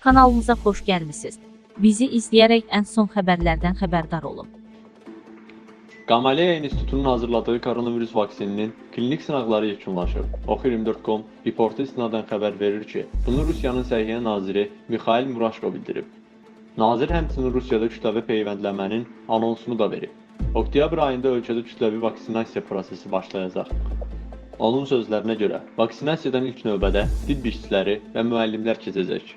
Kanalımıza xoş gəlmisiniz. Bizi izləyərək ən son xəbərlərdən xəbərdar olun. Gamaleya İnstitutunun hazırladığı koronavirus vaksininin klinik sınaqları yekunlaşıb. Oxu24.com reporta istinadən xəbər verir ki, bunu Rusiyanın Səhiyyə naziri Mikhail Murashko bildirib. Nazir həmçinin Rusiyada kütləvi peyvəndləmənin anonsunu da verib. Oktyabr ayında ölkədə kütləvi vaksinasiya prosesi başlayacaq. Onun sözlərinə görə, vaksinasiyadan ilk növbədə tibb işçiləri və müəllimlər keçəcək.